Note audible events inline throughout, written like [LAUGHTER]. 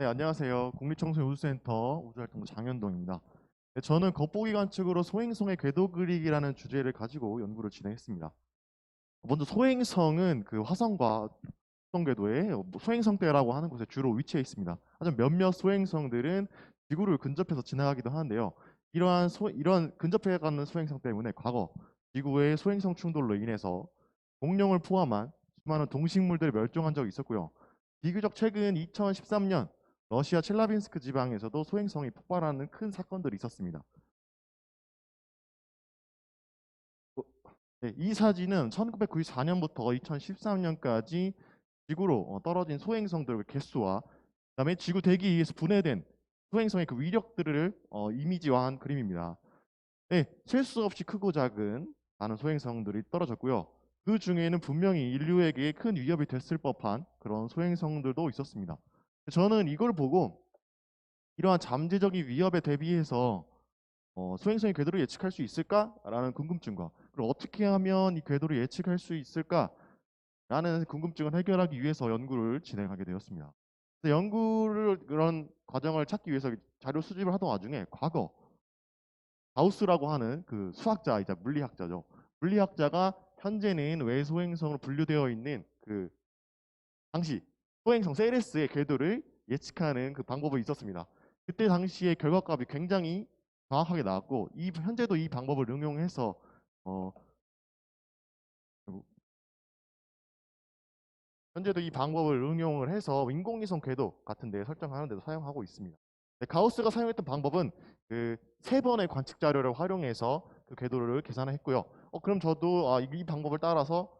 네, 안녕하세요. 국립청소년우수센터 우주활동부 장현동입니다. 네, 저는 겉보기 관측으로 소행성의 궤도 그리기라는 주제를 가지고 연구를 진행했습니다. 먼저 소행성은 그 화성과 수성 궤도의 소행성대라고 하는 곳에 주로 위치해 있습니다. 하지만 몇몇 소행성들은 지구를 근접해서 지나가기도 하는데요. 이러한 소, 이런 근접해 가는 소행성 때문에 과거 지구의 소행성 충돌로 인해서 공룡을 포함한 수많은 동식물들이 멸종한 적이 있었고요. 비교적 최근 2013년 러시아 첼라빈스크 지방에서도 소행성이 폭발하는 큰 사건들이 있었습니다. 어, 네, 이 사진은 1994년부터 2013년까지 지구로 어, 떨어진 소행성들의 개수와 그다음에 지구 대기에서 분해된 소행성의 그 위력들을 어, 이미지화한 그림입니다. 네, 셀 수 없이 크고 작은 많은 소행성들이 떨어졌고요. 그 중에는 분명히 인류에게 큰 위협이 됐을 법한 그런 소행성들도 있었습니다. 저는 이걸 보고 이러한 잠재적인 위협에 대비해서 어, 수행성의 궤도를 예측할 수 있을까라는 궁금증과 그리고 어떻게 하면 이 궤도를 예측할 수 있을까라는 궁금증을 해결하기 위해서 연구를 진행하게 되었습니다. 연구를 그런 과정을 찾기 위해서 자료 수집을 하던 와중에 과거 가우스라고 하는 그 수학자이자 물리학자죠. 물리학자가 현재는 외소행성으로 분류되어 있는 그 당시 소행성 세레스의 궤도를 예측하는 그 방법이 있었습니다. 그때 당시에 결과값이 굉장히 정확하게 나왔고 이 현재도 이 방법을 응용해서 어 현재도 이 방법을 응용을 해서 인공위성 궤도 같은 데 설정하는 데도 사용하고 있습니다. 네, 가우스가 사용했던 방법은 그 세 번의 관측 자료를 활용해서 그 궤도를 계산했고요. 어, 그럼 저도 아, 이, 이 방법을 따라서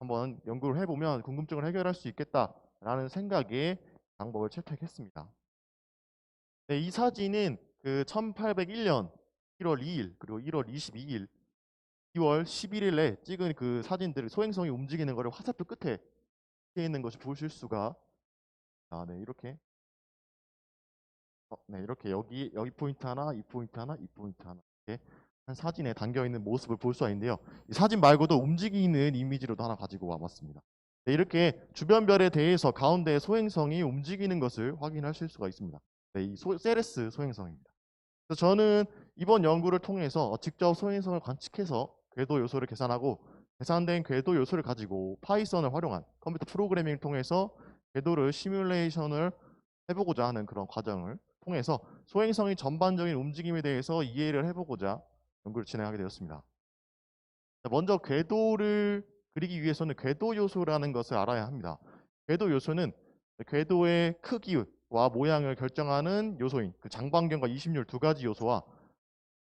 한번 연구를 해보면 궁금증을 해결할 수 있겠다 라는 생각에 방법을 채택했습니다. 네, 이 사진은 그 1801년 1월 2일 그리고 1월 22일 2월 11일에 찍은 그 사진들 소행성이 움직이는 것을 화살표 끝에 있는 것을 보실 수가 아, 네, 이렇게 어, 네, 이렇게 여기 여기 포인트 하나, 이 포인트 하나, 이 포인트 하나 이렇게 한 사진에 담겨 있는 모습을 볼 수가 있는데요. 이 사진 말고도 움직이는 이미지로도 하나 가지고 와봤습니다. 네, 이렇게 주변 별에 대해서 가운데 소행성이 움직이는 것을 확인하실 수가 있습니다. 네, 이 소, 세레스 소행성입니다. 그래서 저는 이번 연구를 통해서 직접 소행성을 관측해서 궤도 요소를 계산하고 계산된 궤도 요소를 가지고 파이썬을 활용한 컴퓨터 프로그래밍을 통해서 궤도를 시뮬레이션을 해보고자 하는 그런 과정을 통해서 소행성의 전반적인 움직임에 대해서 이해를 해보고자 연구를 진행하게 되었습니다. 먼저 궤도를 그리기 위해서는 궤도 요소라는 것을 알아야 합니다. 궤도 요소는 궤도의 크기와 모양을 결정하는 요소인 그 장반경과 이심률 두 가지 요소와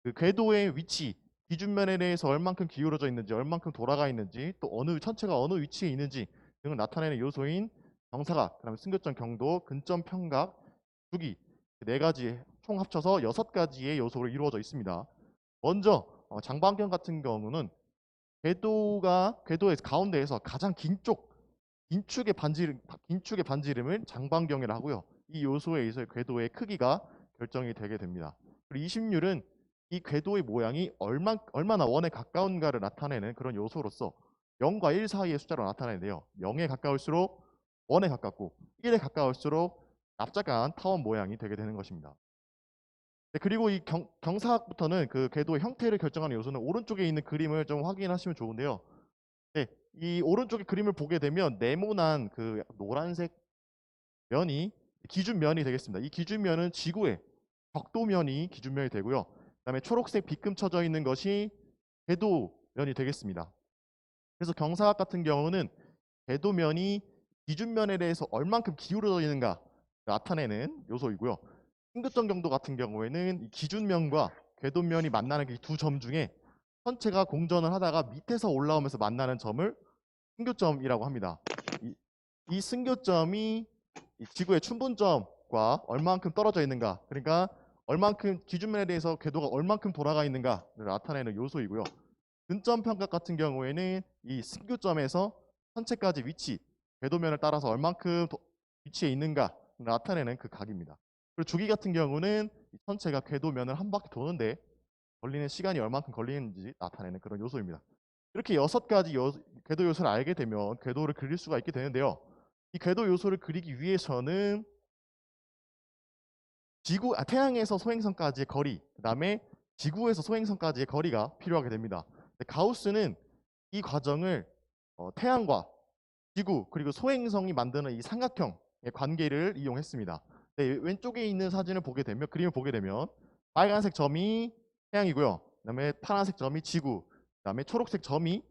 그 궤도의 위치, 기준면에 대해서 얼만큼 기울어져 있는지, 얼만큼 돌아가 있는지, 또 어느 천체가 어느 위치에 있는지 등을 나타내는 요소인 경사각, 그다음에 승교점 경도, 근점 평각, 주기 네 가지 총 합쳐서 여섯 가지의 요소로 이루어져 있습니다. 먼저 어, 장반경 같은 경우는 궤도가 궤도의 가운데에서 가장 긴 쪽, 긴 축의 반지름, 긴 축의 반지름을 장반경이라 하고요. 이 요소에 의해서 궤도의 크기가 결정이 되게 됩니다. 그리고 이심률은 이 궤도의 모양이 얼마, 얼마나 원에 가까운가를 나타내는 그런 요소로서 0과 1 사이의 숫자로 나타내는데요. 0에 가까울수록 원에 가깝고 1에 가까울수록 납작한 타원 모양이 되게 되는 것입니다. 네, 그리고 이 경, 경사학부터는 그 궤도의 형태를 결정하는 요소는 오른쪽에 있는 그림을 좀 확인하시면 좋은데요. 네, 이 오른쪽의 그림을 보게 되면 네모난 그 노란색 면이 기준면이 되겠습니다. 이 기준면은 지구의 벽도면이 기준면이 되고요. 그다음에 초록색 빗금 쳐져 있는 것이 궤도면이 되겠습니다. 그래서 경사학 같은 경우는 궤도면이 기준면에 대해서 얼만큼 기울어져 있는가 나타내는 요소이고요. 승교점 경도 같은 경우에는 기준면과 궤도면이 만나는 두 점 중에 선체가 공전을 하다가 밑에서 올라오면서 만나는 점을 승교점이라고 합니다. 이, 이 승교점이 이 지구의 춘분점과 얼만큼 떨어져 있는가 그러니까 얼만큼 기준면에 대해서 궤도가 얼만큼 돌아가 있는가를 나타내는 요소이고요. 근점 평각 같은 경우에는 이 승교점에서 선체까지 위치, 궤도면을 따라서 얼만큼 도, 위치에 있는가 나타내는 그 각입니다. 그리고 주기 같은 경우는 선체가 궤도면을 한 바퀴 도는데 걸리는 시간이 얼만큼 걸리는지 나타내는 그런 요소입니다. 이렇게 여섯 가지 요, 궤도 요소를 알게 되면 궤도를 그릴 수가 있게 되는데요. 이 궤도 요소를 그리기 위해서는 지구 아, 태양에서 소행성까지의 거리, 그다음에 지구에서 소행성까지의 거리가 필요하게 됩니다. 가우스는 이 과정을 어, 태양과 지구 그리고 소행성이 만드는 이 삼각형의 관계를 이용했습니다. 네, 왼쪽에 있는 사진을 보게 되면 그림을 보게 되면 빨간색 점이 태양이고요. 그다음에 파란색 점이 지구, 그다음에 초록색 점이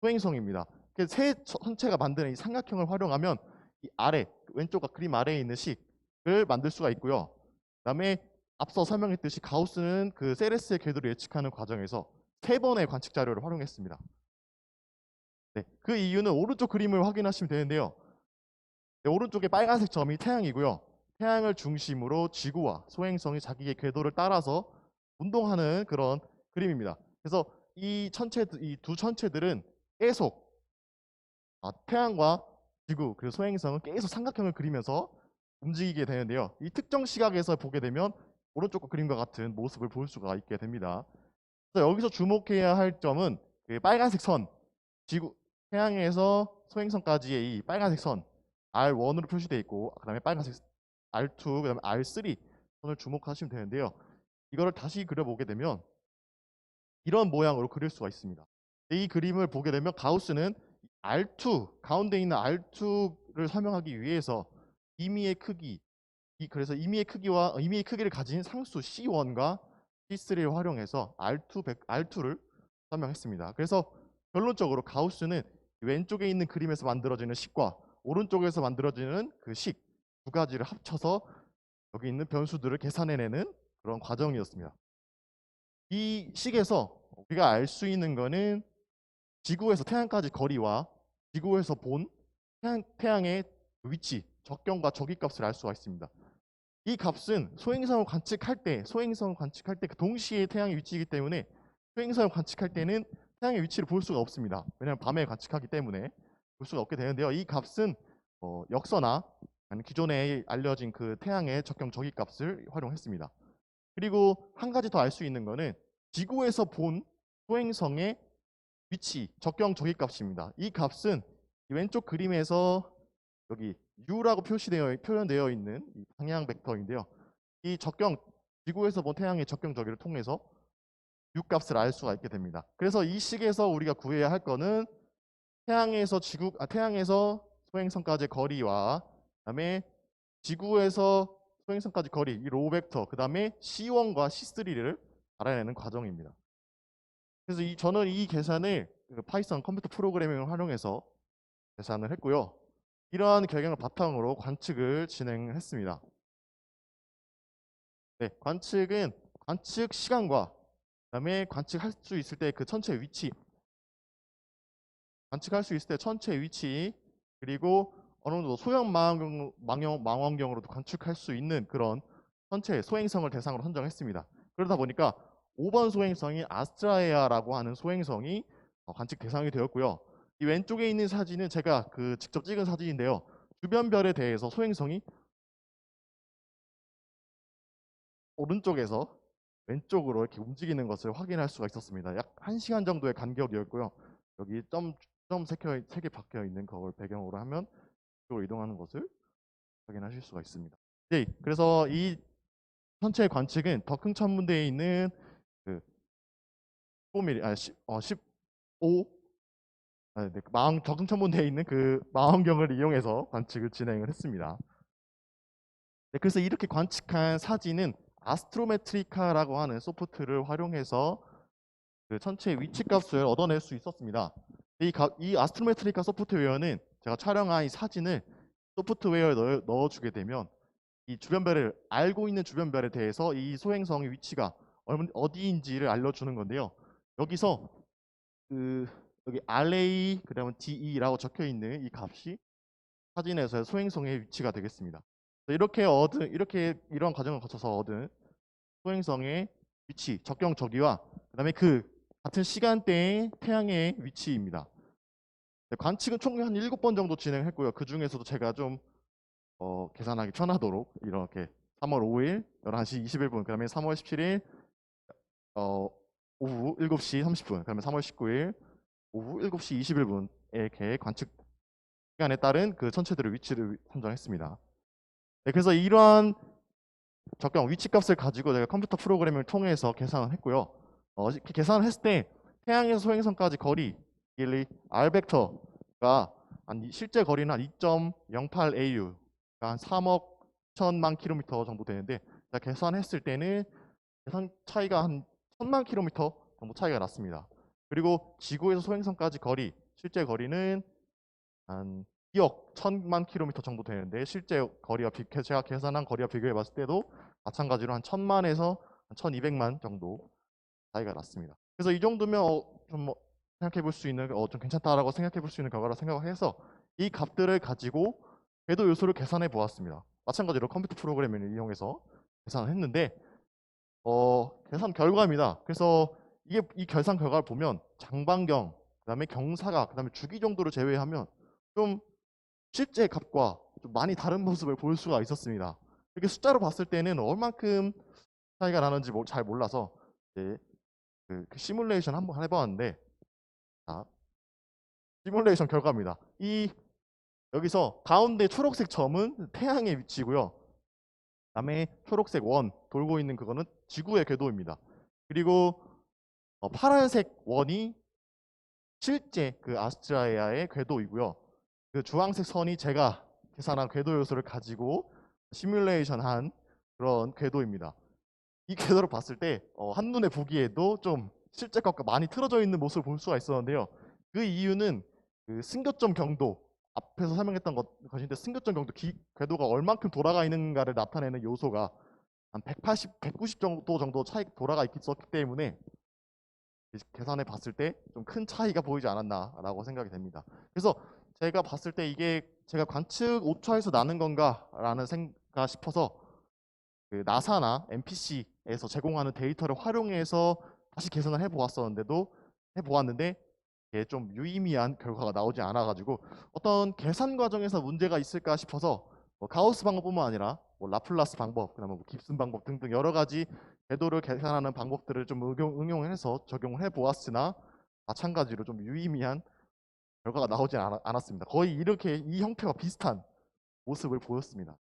소행성입니다. 세 선체가 만드는 이 삼각형을 활용하면 이 아래 왼쪽과 그림 아래에 있는 식을 만들 수가 있고요. 그다음에 앞서 설명했듯이 가우스는 그 세레스의 궤도를 예측하는 과정에서 세 번의 관측 자료를 활용했습니다. 네, 그 이유는 오른쪽 그림을 확인하시면 되는데요. 네, 오른쪽에 빨간색 점이 태양이고요. 태양을 중심으로 지구와 소행성이 자기의 궤도를 따라서 운동하는 그런 그림입니다. 그래서 이 천체, 이 두 천체들은 계속 아, 태양과 지구 그리고 소행성은 계속 삼각형을 그리면서 움직이게 되는데요. 이 특정 시각에서 보게 되면 오른쪽 그림과 같은 모습을 볼 수가 있게 됩니다. 그래서 여기서 주목해야 할 점은 그 빨간색 선, 지구, 태양에서 소행성까지의 이 빨간색 선 R1으로 표시되어 있고 그다음에 빨간색 R2, 그다음에 R3 선을 주목하시면 되는데요. 이거를 다시 그려보게 되면 이런 모양으로 그릴 수가 있습니다. 이 그림을 보게 되면 가우스는 R2 가운데 있는 R2를 설명하기 위해서 임의의 크기 이 그래서 임의의 크기와 어, 임의의 크기를 가진 상수 C1과 C3를 활용해서 R2 100, R2를 설명했습니다. 그래서 결론적으로 가우스는 왼쪽에 있는 그림에서 만들어지는 식과 오른쪽에서 만들어지는 그 식 두 가지를 합쳐서 여기 있는 변수들을 계산해내는 그런 과정이었습니다. 이 식에서 우리가 알 수 있는 거는 지구에서 태양까지 거리와 지구에서 본 태양, 태양의 위치, 적경과 적위값을 알 수가 있습니다. 이 값은 소행성을 관측할 때, 소행성을 관측할 때그 동시에 태양의 위치이기 때문에 소행성을 관측할 때는 태양의 위치를 볼 수가 없습니다. 왜냐하면 밤에 관측하기 때문에 볼 수가 없게 되는데요. 이 값은 어, 역서나 기존에 알려진 그 태양의 적경 적위값을 활용했습니다. 그리고 한 가지 더 알 수 있는 거는 지구에서 본 소행성의 위치, 적경 적위값입니다. 이 값은 이 왼쪽 그림에서 여기 U라고 표시되어 표현되어 있는 이 방향 벡터인데요. 이 적경 지구에서 본 태양의 적경 적위를 통해서 U 값을 알 수가 있게 됩니다. 그래서 이 식에서 우리가 구해야 할 거는 태양에서 지구 아, 태양에서 소행성까지의 거리와 그 다음에 지구에서 소행성까지 거리 이 로우 벡터 그 다음에 C1과 C3를 알아내는 과정입니다. 그래서 이 저는 이 계산을 그 파이썬 컴퓨터 프로그래밍을 활용해서 계산을 했고요. 이러한 결과를 바탕으로 관측을 진행했습니다. 네, 관측은 관측 시간과 그다음에 관측할 수 있을 때 그 천체 위치, 관측할 수 있을 때 천체 위치 그리고 어느 정도 소형 망원경, 망원, 망원경으로도 관측할 수 있는 그런 천체 소행성을 대상으로 선정했습니다. 그러다 보니까 5번 소행성이 아스트라에아라고 하는 소행성이 어, 관측 대상이 되었고요. 이 왼쪽에 있는 사진은 제가 그 직접 찍은 사진인데요. 주변 별에 대해서 소행성이 오른쪽에서 왼쪽으로 이렇게 움직이는 것을 확인할 수가 있었습니다. 약 1시간 정도의 간격이었고요. 여기 점, 점 3개 박혀 있는 그걸 배경으로 하면 쪽으로 이동하는 것을 확인하실 수가 있습니다. 네, 그래서 이 전체 관측은 더 큰 천문대에 있는 그 15mm, 아, 10, 어, 15 아, 네, 망 적응 천문대에 있는 그 망원경을 이용해서 관측을 진행을 했습니다. 네, 그래서 이렇게 관측한 사진은 아스트로메트리카라고 하는 소프트를 활용해서 그 천체 위치 값을 얻어낼 수 있었습니다. 이, 가, 이 아스트로메트리카 소프트웨어는 제가 촬영한 이 사진을 소프트웨어에 넣어, 넣어주게 되면 이 주변별을 알고 있는 주변별에 대해서 이 소행성의 위치가 어디인지를 알려주는 건데요. 여기서 그 여기 RA 그다음에 DE라고 적혀 있는 이 값이 사진에서의 소행성의 위치가 되겠습니다. 이렇게 얻은 이렇게 이런 과정을 거쳐서 얻은 소행성의 위치, 적경 저기와 그다음에 그 같은 시간대의 태양의 위치입니다. 네, 관측은 총 한 7번 정도 진행했고요. 그 중에서도 제가 좀 어, 계산하기 편하도록 이렇게 3월 5일 11시 21분, 그 다음에 3월 17일 어, 오후 7시 30분, 그 다음에 3월 19일 오후 7시 21분에 계 관측 시간에 따른 그 천체들의 위치를 선정했습니다. 네, 그래서 이러한 적정 위치값을 가지고 제가 컴퓨터 프로그램을 통해서 계산을 했고요. 어, 계산을 했을 때 태양에서 소행성까지 거리 이 R 벡터가 실제 거리는 한 2.08 AU, 그러니까 한 3억 1천만 킬로미터 정도 되는데 제가 계산했을 때는 계산 차이가 한 1천만 킬로미터 정도 차이가 났습니다. 그리고 지구에서 소행성까지 거리, 실제 거리는 한 2억 1천만 킬로미터 정도 되는데 실제 거리와 비, 제가 계산한 거리와 비교해 봤을 때도 마찬가지로 한 1000만에서 한 1200만 정도 차이가 났습니다. 그래서 이 정도면 어, 좀 뭐 생각해 볼 수 있는 어, 좀 괜찮다라고 생각해 볼 수 있는 결과라 생각해서 이 값들을 가지고 궤도 요소를 계산해 보았습니다. 마찬가지로 컴퓨터 프로그램을 이용해서 계산을 했는데 어, 계산 결과입니다. 그래서 이게 이 계산 결과를 보면 장반경, 그다음에 경사각, 그다음에 주기 정도를 제외하면 좀 실제 값과 좀 많이 다른 모습을 볼 수가 있었습니다. 이렇게 숫자로 봤을 때는 얼만큼 차이가 나는지 뭐- 잘 몰라서 그, 그 시뮬레이션 한번 해봤는데 자, 시뮬레이션 결과입니다. 이 여기서 가운데 초록색 점은 태양의 위치고요. 그다음에 초록색 원 돌고 있는 그거는 지구의 궤도입니다. 그리고 어, 파란색 원이 실제 그 아스트라이아의 궤도이고요. 그 주황색 선이 제가 계산한 궤도 요소를 가지고 시뮬레이션한 그런 궤도입니다. 이 궤도를 봤을 때 어, 한눈에 보기에도 좀 실제 것과 많이 틀어져 있는 모습을 볼 수가 있었는데요. 그 이유는 그 승교점 경도 앞에서 설명했던 것, 것인데 승교점 경도 기, 궤도가 얼만큼 돌아가 있는가를 나타내는 요소가 한 180, 190 정도 정도 차이 돌아가 있었기 때문에 계산해 봤을 때 좀 큰 차이가 보이지 않았나라고 생각이 됩니다. 그래서 제가 봤을 때 이게 제가 관측 오차에서 나는 건가라는 생각 싶어서 그 나사나 NPC에서 제공하는 데이터를 활용해서 다시 계산을 해보았었는데도 해보았는데 좀 유의미한 결과가 나오지 않아가지고 어떤 계산 과정에서 문제가 있을까 싶어서 뭐 가우스 방법뿐만 아니라 뭐 라플라스 방법, 그다음에 뭐 깁슨 방법 등등 여러 가지 궤도를 계산하는 방법들을 좀 응용, 응용해서 적용을 해보았으나 마찬가지로 좀 유의미한 결과가 나오지 않, 않았습니다. 거의 이렇게 이 형태와 비슷한 모습을 보였습니다.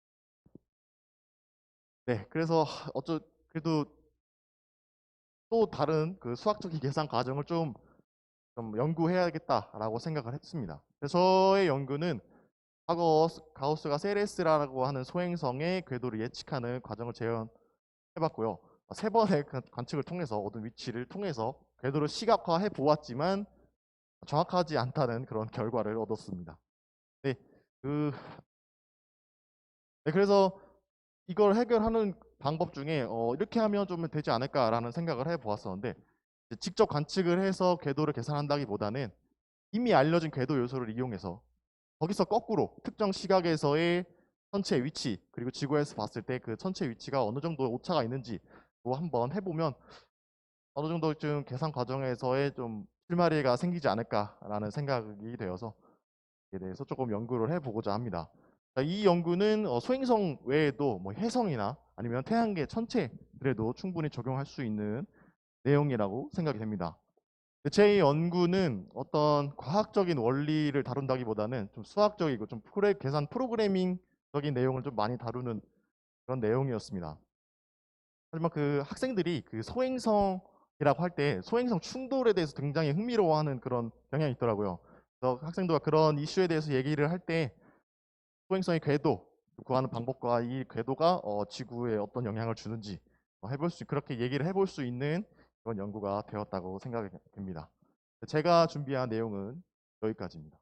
네, 그래서 어쩌 그래도 또 다른 그 수학적인 [LAUGHS] 계산 과정을 좀, 좀 연구해야겠다라고 생각을 했습니다. 그래서 저의 연구는 과거 가우스가 세레스라고 하는 소행성의 궤도를 예측하는 과정을 재현해봤고요. 세 번의 그 관측을 통해서 얻은 위치를 통해서 궤도를 시각화해 보았지만 정확하지 않다는 그런 결과를 얻었습니다. 네, 그 네, 그래서 이걸 해결하는 방법 중에 어, 이렇게 하면 좀 되지 않을까라는 생각을 해보았었는데 직접 관측을 해서 궤도를 계산한다기보다는 이미 알려진 궤도 요소를 이용해서 거기서 거꾸로 특정 시각에서의 천체 위치 그리고 지구에서 봤을 때 그 천체 위치가 어느 정도 오차가 있는지 뭐 한번 해보면 어느 정도쯤 계산 과정에서의 좀 실마리가 생기지 않을까라는 생각이 되어서 이에 대해서 조금 연구를 해보고자 합니다. 자, 이 연구는 어, 소행성 외에도 뭐 해성이나 아니면 태양계 천체들에도 충분히 적용할 수 있는 내용이라고 생각이 됩니다. 제 연구는 어떤 과학적인 원리를 다룬다기보다는 좀 수학적이고 좀 프로, 계산 프로그래밍적인 내용을 좀 많이 다루는 그런 내용이었습니다. 하지만 그 학생들이 그 소행성이라고 할 때 소행성 충돌에 대해서 굉장히 흥미로워하는 그런 경향이 있더라고요. 그래서 학생들과 그런 이슈에 대해서 얘기를 할때 소행성의 궤도 구하는 방법과 이 궤도가 어, 지구에 어떤 영향을 주는지 어, 해볼 수 그렇게 얘기를 해볼 수 있는 그런 연구가 되었다고 생각이 됩니다. 제가 준비한 내용은 여기까지입니다.